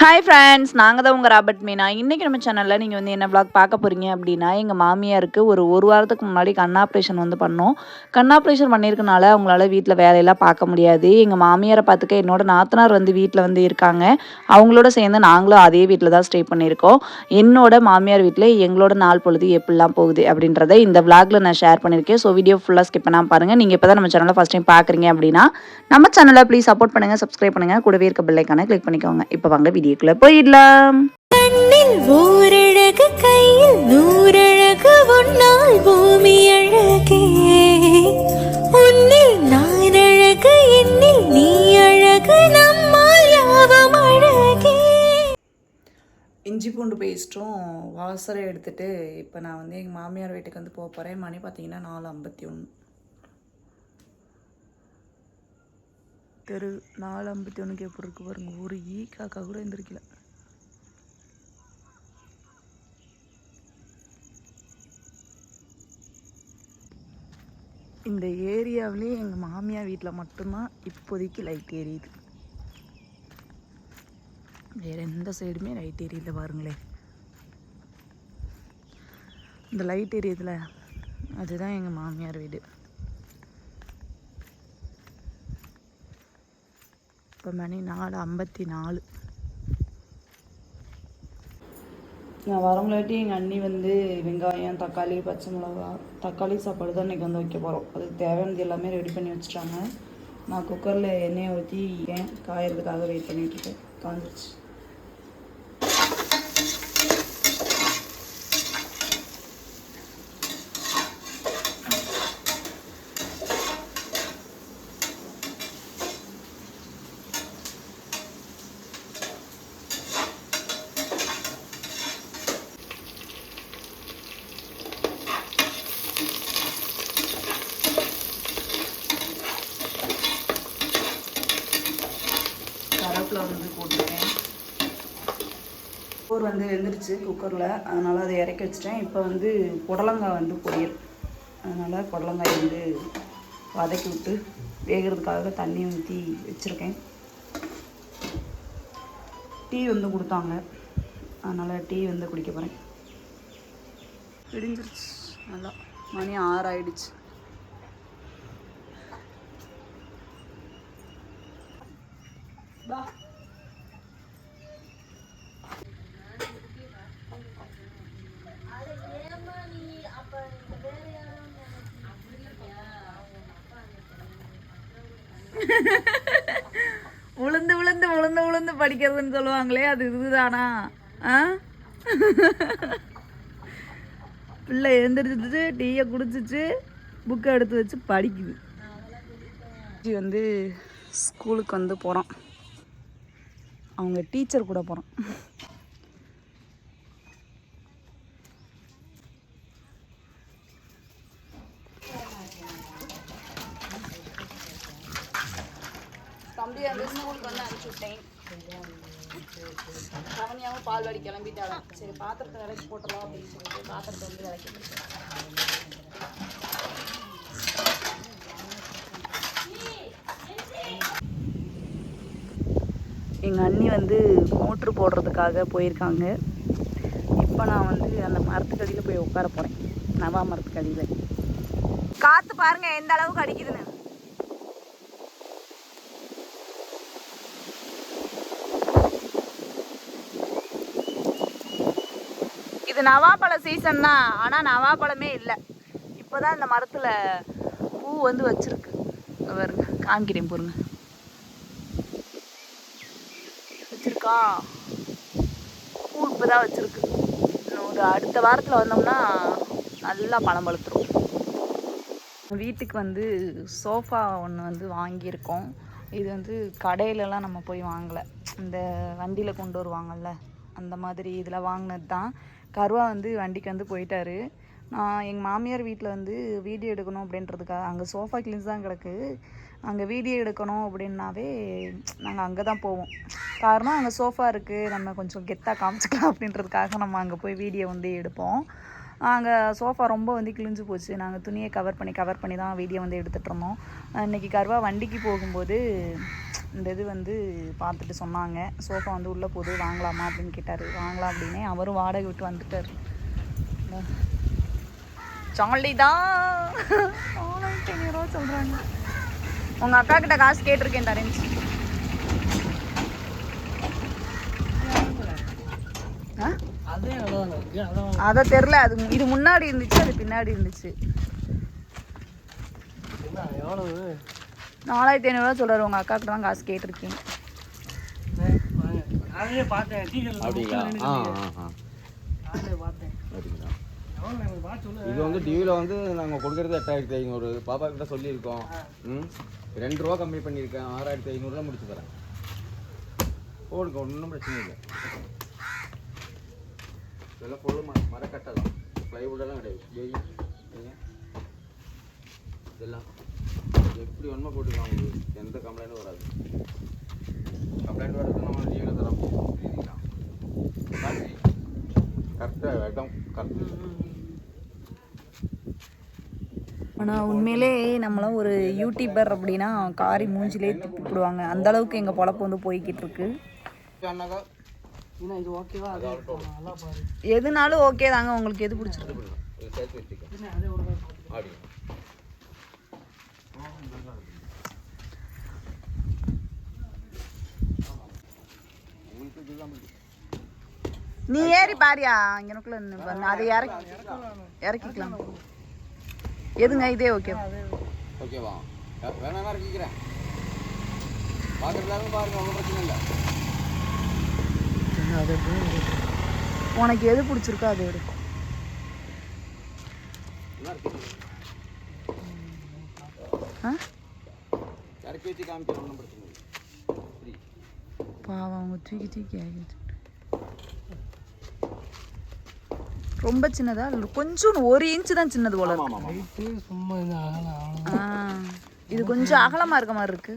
Hi friends நாங்கள் தான் உங்கள் ராபர்ட் மீனா. இன்றைக்கி நம்ம சேனலில் நீங்கள் வந்து என்ன ப்ளாக் பார்க்க போகிறீங்க அப்படின்னா எங்கள் மாமியாருக்கு ஒரு ஒரு வாரத்துக்கு முன்னாடி கண் ஆப்ரேஷன் வந்து பண்ணோம். கண் ஆப்ரேஷன் பண்ணியிருக்கனால அவங்களால வீட்டில் வேலையெல்லாம் பார்க்க முடியாது. எங்கள் மாமியாரை பார்த்துக்க என்னோட நாத்தனார் வந்து வீட்டில் வந்து இருக்காங்க. அவங்களோட சேர்ந்து நாங்களும் அதே வீட்டில் தான் ஸ்டே பண்ணியிருக்கோம் என்னோட மாமியார் வீட்டில் எங்களோட நாள் பொழுது எப்படிலாம் போகுது அப்படின்றத இந்த விளாகில் நான் ஷேர் பண்ணியிருக்கேன் ஸோ வீடியோ ஃபுல்லாக ஸ்கிப் பண்ணாமல் பாருங்கள் நீங்கள் இப்போ தான் நம்ம சேனலை ஃபஸ்ட் டைம் பார்க்குறீங்க அப்படின்னா நம்ம சேனலை ப்ளீஸ் சப்போர்ட் பண்ணுங்கள் சப்ஸ்கிரைப் பண்ணுங்கள் கூடவே இருக்க பெல்லைக்கான கிளிக் பண்ணிக்கோங்க. இப்போ வாங்க வீடியோ வீடியோக்குள்ளே போயிடலாம். கண்ணில் ஓரழகு கையில் நூறழகு உன்னால் பூமி அழகே. உன்னில் நான் அழகு என்னில் நீ அழகு நம்மால் யாவும் அழகே. இஞ்சி பூண்டு பேஸ்ட்டும் வாசரை எடுத்துட்டு இப்போ நான் வந்து எங்கள் மாமியார் வீட்டுக்கு வந்து போக போகிறேன் மணி பார்த்தீங்கன்னா நாலு ஐம்பத்தி ஒன்று தெரு நாலு ஐம்பத்தி ஒன்றுக்கு எப்படி இருக்குது பாருங்கள் ஒரு ஈ காக்கா கூட எழுந்திருக்கல இந்த ஏரியாவிலே எங்கள் மாமியார் வீட்டில் மட்டும்தான் இப்போதைக்கு லைட் எரியுது. வேற எந்த சைடுமே லைட் எரியல பாருங்களேன் இந்த லைட் எரியுதுல அதுதான் எங்கள் மாமியார் வீடு. இப்போ மணி நாலு ஐம்பத்தி நாலு நான் வரவங்களாட்டி எங்கள் அண்ணி வந்து வெங்காயம் தக்காளி பச்சை மிளகா தக்காளி சாப்பாடு தான் இன்றைக்கி வந்து வைக்க போகிறோம் அதுக்கு தேவையானது எல்லாமே ரெடி பண்ணி வச்சுட்டாங்க. நான் குக்கரில் எண்ணெயை ஊற்றி ஏன் காயறதுக்காக வெயிட் பண்ணிகிட்ருக்கேன் காஞ்சிருச்சு. குக்கர் வந்து வெந்துருச்சு குக்கரில். அதனால் அதை இறக்கி வச்சிட்டேன். இப்போ வந்து புடலங்காய் வந்து பொரியல். அதனால் புடலங்காய் வந்து வதக்கி விட்டு வேகிறதுக்காக தண்ணி ஊற்றி வச்சுருக்கேன். டீ வந்து கொடுத்தாங்க. அதனால் டீ வந்து குடிக்க போகிறேன் விடிஞ்சிருச்சு. நல்லா. மணி ஆறு ஆயிடுச்சு உளுந்து உளுந்து உளுந்து உளுந்து படிக்கிறதுன்னு சொல்லுவாங்களே அது இதுதானா? ஆ? பிள்ளை எழுந்திரிச்சிட்டு டீயை குடிச்சிச்சு புக்கை எடுத்து வச்சு படிக்குது. ஜி வந்து ஸ்கூலுக்கு வந்து போகிறோம் அவங்க டீச்சர் கூட போகிறோம் தம்பி வந்து ஸ்கூலுக்கு வந்து அனுப்பிச்சி விட்டேன். கவனியாவும் பால் வாடி கிளம்பிட்டாங்க சரி பாத்திரத்தை விலைக்கு போட்டலாம் அப்படின்னு சொல்லிட்டு பாத்திரத்தை வந்து விலைக்கு எங்கள் அண்ணி வந்து மோட்ரு போடுறதுக்காக போயிருக்காங்க. இப்போ நான் வந்து அந்த மரத்துக்கடியில் போய் உட்கார போகிறேன் நவா மரத்துக்கடியில் காற்று பாருங்கள் எந்த அளவுக்கு அடிக்குதுன்னு. இது நவாப்பழ சீசன் தான். ஆனால் நவாப்பழமே இல்லை. இப்போ தான் இந்த மரத்தில் பூ வந்து வச்சுருக்கு. இங்க பாருங்க காமிக்கிறேன் பாருங்க பூ இப்போ தான் வச்சுருக்கு ஒரு அடுத்த வாரத்தில் வந்தோம்னா நல்லா பழம் பழுத்துரும். வீட்டுக்கு வந்து சோஃபா ஒன்று வந்து வாங்கியிருக்கோம். இது வந்து கடையிலலாம் நம்ம போய் வாங்கலை. இந்த வண்டியில் கொண்டு வருவாங்கல்ல அந்த மாதிரி இதில் வாங்கினது தான் கருவா வந்து வண்டிக்கு வந்து போயிட்டாரு. நான் எங்கள் மாமியார் வீட்டில் வந்து வீடியோ எடுக்கணும் அப்படின்றதுக்காக அங்கே சோஃபா கிளீன்ஸ் தான் கிடக்கு. அங்கே வீடியோ எடுக்கணும் அப்படின்னாவே நாங்கள் அங்கே தான் போவோம். காரணம் அங்கே சோஃபா இருக்குது நம்ம கொஞ்சம் கெத்தாக காமிச்சிக்கலாம் அப்படின்றதுக்காக நம்ம அங்கே போய் வீடியோ வந்து எடுப்போம். அங்கே சோஃபா ரொம்ப வந்து கிழிஞ்சு போச்சு. நாங்கள் துணியை கவர் பண்ணி கவர் பண்ணி தான் வீடியோ வந்து எடுத்துகிட்டு இருந்தோம். அன்றைக்கி கருவா வண்டிக்கு போகும்போது இந்த இது வந்து பார்த்துட்டு சொன்னாங்க. சோஃபா வந்து உள்ளே போது வாங்கலாமா அப்படின்னு கேட்டார். வாங்கலாம் அப்படின்னே அவரும் வாடகை விட்டு வந்துட்டார். சாலி தான். சொல்கிறாங்க உங்கள் அக்கா கிட்ட காசு கேட்டிருக்கேன் தரேன் ஆ? அதான் அதை தெரில அது இது முன்னாடி இருந்துச்சு அது பின்னாடி இருந்துச்சு. என்ன எவ்வளவு? நாலாயிரத்தி ஐநூறுரூவா சொல்கிறார் உங்கள் அக்கா கிட்ட தான் காசு கேட்டிருக்கேன். இது வந்து டிவியில் வந்து நாங்கள் கொடுக்குறது எட்டாயிரத்தி ஐநூறு. பாப்பா கிட்ட சொல்லியிருக்கோம். ம்? ரெண்டு ரூபா கம்மி பண்ணியிருக்கேன். ஆறாயிரத்தி ஐநூறுரூவா முடிச்சு தரேன். போடுங்க ஒன்றும் பிரச்சனை இல்லை. இதெல்லாம் பொருள் மரக்கட்டை தான். ப்ளைவுட்டெல்லாம் கிடையாது. இதெல்லாம். எப்படி ஒன்றுமே போட்டுக்கலாம். உங்களுக்கு எந்த கம்ப்ளைண்ட்டும் வராது. கம்ப்ளைண்ட் வரது நம்ம டிவியில் தரோம் கரெக்டாக இடம் கரெக்ட் ஆனால் உண்மையிலே நம்மளாம் ஒரு யூடியூபர் அப்படின்னா காரி மூஞ்சிலே திப்பிடுவாங்க அந்த அளவுக்கு எங்கள் பொழப்பு வந்து போய்கிட்டு இருக்கு. அண்ணாக்கா? என்ன இது ஓகேவா அதே நல்லா பாரு. எதுனாலும் ஓகே தாங்க. உங்களுக்கு எது பிடிச்சிருக்கு இதை சேர்த்து வச்சுக்க என்ன அதே ஒரு அப்படி உங்களுக்கு இதுதான் பிடிக்கும். நீ ஏறி பாரியா? இங்கனக்குள்ள நின்னு பாரு. அதை இறக்கி இறக்கிக்கலாம். எதுங்க? இதே ஓகே ஓகேவா வே- வேணாம்னா இறக்கிக்கிறேன். பார்க்குறதாலும் பாருங்க ஒன்றும் பிரச்சனை இல்லை. உனக்கு எது பிடிச்சிருக்கோ அதை எடு. என்ன இருக்கு? ஆ? இறக்கி வச்சு காமிக்கிறேன் ஒன்றும் பிரச்சனை இல்லை. சரி பாவம் அவங்க தூக்கி தூக்கி இறக்கி வச்சு ரொம்ப சின்னதா? கொஞ்சம் ஒரு இன்ச்சு தான் சின்னது போல இது கொஞ்சம் அகலமா இருக்க மாதிரி இருக்கு.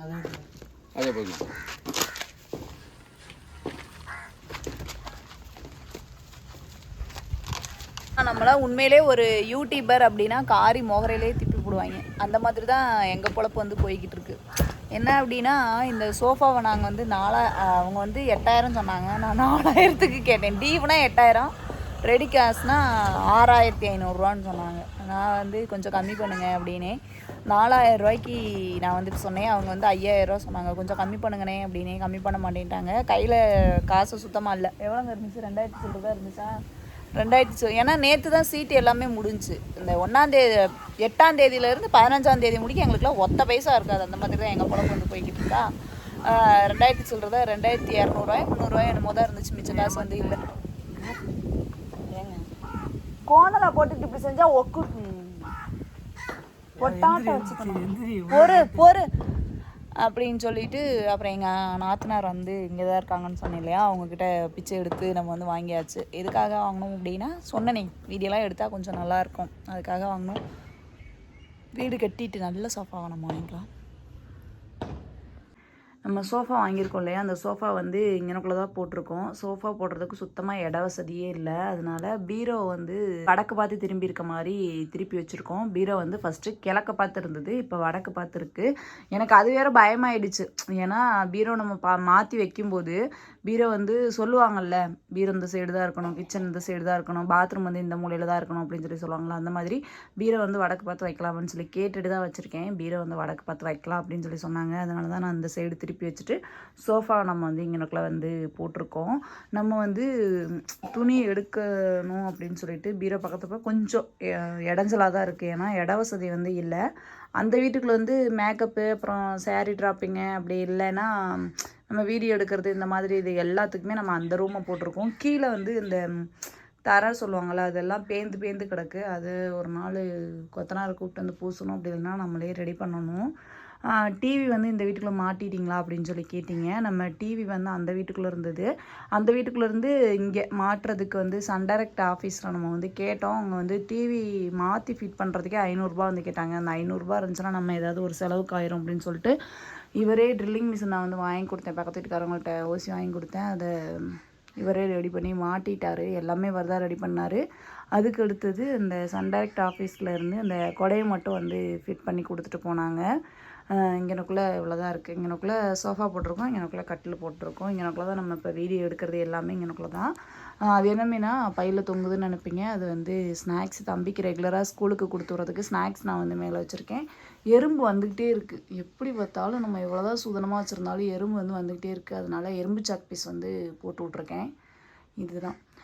அதே அதே போதும் நம்மளாம் உண்மையிலே ஒரு யூடியூபர் அப்படின்னா காரி மோகரையிலே திப்பி சாப்பிடுவாங்க அந்த மாதிரி தான் எங்கள் பொழப்பு வந்து போய்கிட்டு இருக்கு. என்ன அப்படின்னா இந்த சோஃபாவை நாங்கள் வந்து நாலா அவங்க வந்து எட்டாயிரம் சொன்னாங்க. நான் நாலாயிரத்துக்கு கேட்டேன். டீவ்னா எட்டாயிரம் ரெடி கேஷ்னா ஆறாயிரத்தி ஐநூறுரூவான்னு சொன்னாங்க. நான் வந்து கொஞ்சம் கம்மி பண்ணுங்க அப்படின்னே நாலாயிரம் ரூபாய்க்கு நான் வந்துட்டு சொன்னேன். அவங்க வந்து ஐயாயிரம் ரூபா சொன்னாங்க. கொஞ்சம் கம்மி பண்ணுங்கண்ணே அப்படின்னே கம்மி பண்ண மாட்டேன்ட்டாங்க. கையில் காசு சுத்தமாக இல்லை. எவ்வளோங்க இருந்துச்சு? ரெண்டாயிரத்தி சொல்லுறதா இருந்துச்சா? ரெண்டாயிரத்தி சொ ஏன்னா நேற்று தான் சீட்டு எல்லாமே முடிஞ்சுச்சு இந்த ஒன்றாந்தேதி எட்டாம் தேதியிலேருந்து பதினஞ்சாம் தேதி முடிக்க எங்களுக்குலாம் ஒத்த பைசா இருக்காது. அந்த மாதிரி தான் எங்கள் பொழப்பு வந்து போய்கிட்டு இருக்கா. ரெண்டாயிரத்தி சொல்கிறதா ரெண்டாயிரத்தி இரநூறுவாய் முந்நூறுவாய் என்னமோ தான் இருந்துச்சு. மிச்ச காசு வந்து இல்லை. ஏங்க கோணலை போட்டுட்டு இப்படி செஞ்சால் ஒக்கு பொட்டாட்ட வச்சுக்கணும். பொறு பொறு. அப்படின்னு சொல்லிட்டு அப்புறம் எங்கள் நாத்தனார் வந்து இங்கே தான் இருக்காங்கன்னு சொன்னேன் இல்லையா? அவங்கக்கிட்ட பிச்சை எடுத்து நம்ம வந்து வாங்கியாச்சு. எதுக்காக வாங்கினோம் அப்படின்னா சொன்னனே வீடியோலாம் எடுத்தால் கொஞ்சம் நல்லாயிருக்கும் அதுக்காக வாங்கினோம் வீடு கட்டிட்டு நல்ல சோஃபாவை நம்ம வாங்கிக்கலாம் நம்ம சோஃபா வாங்கியிருக்கோம் இல்லையா? அந்த சோஃபா வந்து இங்கனக்குள்ளே தான் போட்டிருக்கோம். சோஃபா போடுறதுக்கு சுத்தமாக இட வசதியே இல்லை. அதனால பீரோ வந்து வடக்கு பார்த்து திரும்பி இருக்க மாதிரி திருப்பி வச்சுருக்கோம். பீரோ வந்து ஃபஸ்ட்டு கிழக்க பார்த்து இருந்தது இப்போ வடக்கு பார்த்து இருக்கு. எனக்கு அது வேற பயமாயிடுச்சு. ஏன்னா பீரோ நம்ம பா மாற்றி வைக்கும்போது பீரோ வந்து சொல்லுவாங்கல்ல பீரோ இந்த சைடு தான் இருக்கணும் கிச்சன் இந்த சைடு தான் இருக்கணும் பாத்ரூம் வந்து இந்த மூலையில் தான் இருக்கணும் அப்படின்னு சொல்லி சொல்லுவாங்களா அந்த மாதிரி பீரோ வந்து வடக்கு பார்த்து வைக்கலாம்னு சொல்லி கேட்டுட்டு தான் வச்சுருக்கேன். பீரோ வந்து வடக்கு பார்த்து வைக்கலாம் அப்படின்னு சொல்லி சொன்னாங்க. அதனால தான் நான் இந்த சைடு திருப்பி வச்சுட்டு சோஃபா நம்ம வந்து இங்கனக்குள்ள வந்து போட்டிருக்கோம். நம்ம வந்து துணி எடுக்கணும் அப்படின்னு சொல்லிட்டு பீரோ பக்கத்தப்ப கொஞ்சம் இடைஞ்சலாக தான் இருக்குது ஏன்னா இட வசதி வந்து இல்லை. அந்த வீட்டுக்குள்ள வந்து மேக்கப்பு அப்புறம் சேரீ ட்ராப்பிங்கு அப்படி இல்லைன்னா நம்ம வீடியோ எடுக்கிறது இந்த மாதிரி இது எல்லாத்துக்குமே நம்ம அந்த ரூமை போட்டிருக்கோம். கீழே வந்து இந்த தர சொல்லுவாங்கள்ல அதெல்லாம் பேந்து பேந்து கிடக்கு. அது ஒரு நாள் கொத்தனார் கூப்பிட்டு வந்து பூசணும். அப்படி இல்லைன்னா நம்மளே ரெடி பண்ணணும். டிவி வந்து இந்த வீட்டுக்குள்ளே மாட்டிட்டீங்களா அப்படின்னு சொல்லி கேட்டிங்க. நம்ம டிவி வந்து அந்த வீட்டுக்குள்ளே இருந்தது. அந்த வீட்டுக்குள்ளேருந்து இங்கே மாட்டுறதுக்கு வந்து சன் டைரக்ட் ஆஃபீஸில் நம்ம வந்து கேட்டோம். அவங்க வந்து டிவி மாற்றி ஃபிட் பண்ணுறதுக்கே ஐநூறுரூபா வந்து கேட்டாங்க. அந்த ஐநூறுரூபா இருந்துச்சுன்னா நம்ம ஏதாவது ஒரு செலவுக்கு ஆயிரும் அப்படின்னு சொல்லிட்டு இவரே ட்ரில்லிங் மிஷின் நான் வந்து வாங்கி கொடுத்தேன். பக்கத்து வீட்டுக்காரங்கள்ட்ட ஓசி வாங்கி கொடுத்தேன். அதை இவரே ரெடி பண்ணி மாட்டிட்டாரு. எல்லாமே இவர் ரெடி பண்ணார். அதுக்கு அடுத்தது இந்த சன்டைரக்ட் ஆஃபீஸில் இருந்து அந்த கொடையை மட்டும் வந்து ஃபிட் பண்ணி கொடுத்துட்டு போனாங்க. இங்கனக்குள்ளே இவ்வளோதான் இருக்குது இங்கனக்குள்ளே சோஃபா போட்டிருக்கோம். இங்கனக்குள்ளே கட்டில் போட்டிருக்கோம். இங்கனக்குள்ளே தான் நம்ம இப்போ வீடியோ எடுக்கிறது எல்லாமே இங்கனக்குள்ளே தான். அது என்னமேனா பையில் தொங்குதுன்னு நினைப்பீங்க. அது வந்து ஸ்நாக்ஸ் தம்பிக்கு ரெகுலராக ஸ்கூலுக்கு கொடுத்து விட்றதுக்கு ஸ்நாக்ஸ் நான் வந்து மேலே வச்சுருக்கேன். எறும்பு வந்துக்கிட்டே இருக்குது எப்படி பார்த்தாலும் நம்ம எவ்வளோதான் சுதனமாக வச்சுருந்தாலும் எறும்பு வந்து வந்துக்கிட்டே இருக்குது அதனால எறும்பு சாக் பீஸ் வந்து போட்டு விட்ருக்கேன் இதுதான்.